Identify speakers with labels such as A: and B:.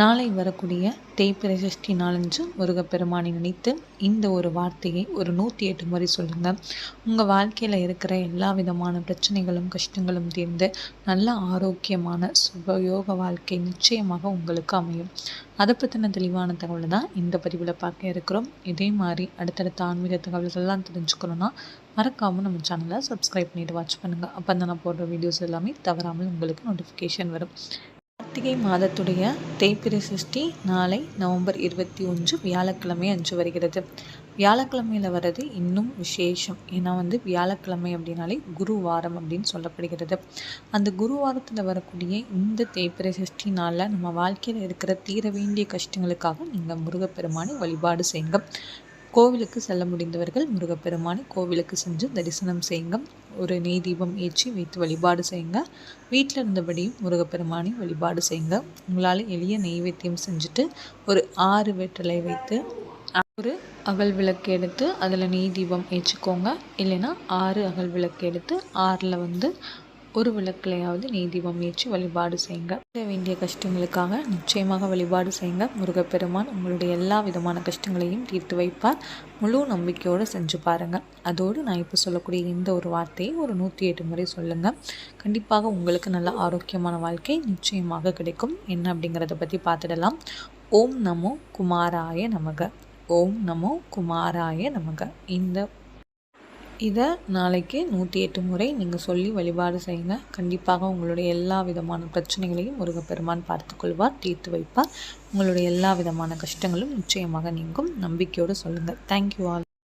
A: நாளை வரக்கூடிய தேய்பிறை சஷ்டி நாளன்று முருகப்பெருமானை நினைத்து இந்த ஒரு வார்த்தையை ஒரு நூற்றி எட்டு முறை சொல்லுங்கள் உங்கள் வாழ்க்கையில் இருக்கிற எல்லா விதமான பிரச்சனைகளும் கஷ்டங்களும் தீர்ந்து நல்ல ஆரோக்கியமான சுபயோக வாழ்க்கை நிச்சயமாக உங்களுக்கு அமையும். அதை பற்றின தெளிவான தகவலை தான் இந்த பதிவில் பார்க்க இருக்கிறோம். இதே மாதிரி அடுத்தடுத்த ஆன்மீக தகவல்கள்லாம் தெரிஞ்சுக்கணுன்னா மறக்காமல் நம்ம சேனலை சப்ஸ்கிரைப் பண்ணிவிட்டு வாட்ச் பண்ணுங்கள் அப்போ தான் நான் போடுற வீடியோஸ் எல்லாமே தவறாமல் உங்களுக்கு நோட்டிஃபிகேஷன் வரும். கார்த்திகை மாதத்துடைய தேய்பிரை சஷ்டி நாளை நவம்பர் இருபத்தி ஒன்று வியாழக்கிழமை அன்று வருகிறது. வியாழக்கிழமையில் வர்றது இன்னும் விசேஷம். ஏன்னா வந்து வியாழக்கிழமை அப்படின்னாலே குருவாரம் அப்படின்னு சொல்லப்படுகிறது. அந்த குரு வாரத்தில் வரக்கூடிய இந்த தேய்பிரை சஷ்டி நாளில் நம்ம வாழ்க்கையில் இருக்கிற தீர வேண்டிய கஷ்டங்களுக்காக நீங்கள் முருகப்பெருமானை வழிபாடு செய்யுங்க. கோவிலுக்கு செல்ல முடிந்தவர்கள் முருகப்பெருமானை கோவிலுக்கு சென்று தரிசனம் செய்யுங்க. ஒரு நெய் தீபம் ஏற்றி வைத்து வழிபாடு செய்யுங்க. வீட்டில் இருந்தபடியும் முருகப்பெருமானை வழிபாடு செய்யுங்க. உங்களால் எளிய நெய்வேத்தியம் செஞ்சுட்டு ஒரு ஆறு வெற்றலை வைத்து ஒரு அகல் விளக்கு எடுத்து அதில் நெய் தீபம் ஏற்றிக்கோங்க. இல்லைன்னா ஆறு அகல் விளக்கு எடுத்து ஆறில் வந்து ஒரு விளக்கிலையாவது நெய் தீபம் ஏற்றி வழிபாடு செய்யுங்க. வேண்டிய கஷ்டங்களுக்காக நிச்சயமாக வழிபாடு செய்யுங்க. முருகப்பெருமான் உங்களுடைய எல்லா விதமான கஷ்டங்களையும் தீர்த்து வைப்பார். முழு நம்பிக்கையோடு செஞ்சு பாருங்கள் அதோடு நான் இப்போ சொல்லக்கூடிய இந்த ஒரு வார்த்தையை ஒரு நூற்றி எட்டு முறை சொல்லுங்கள் கண்டிப்பாக உங்களுக்கு நல்ல ஆரோக்கியமான வாழ்க்கை நிச்சயமாக கிடைக்கும். என்ன அப்படிங்கிறத பற்றி பார்த்துடலாம். ஓம் நமோ குமாராய நமக. ஓம் நமோ குமாராய நமக. இந்த இதை நாளைக்கு நூற்றி எட்டு முறை நீங்கள் சொல்லி வழிபாடு செய்யுங்க. கண்டிப்பாக உங்களுடைய எல்லா விதமான பிரச்சனைகளையும் முருகப்பெருமான் பார்த்துக்கொள்வார் தீர்த்து வைப்பார். உங்களுடைய எல்லா விதமான கஷ்டங்களும் நிச்சயமாக நீங்கும். நம்பிக்கையோடு சொல்லுங்கள் தேங்க்யூ ஆல்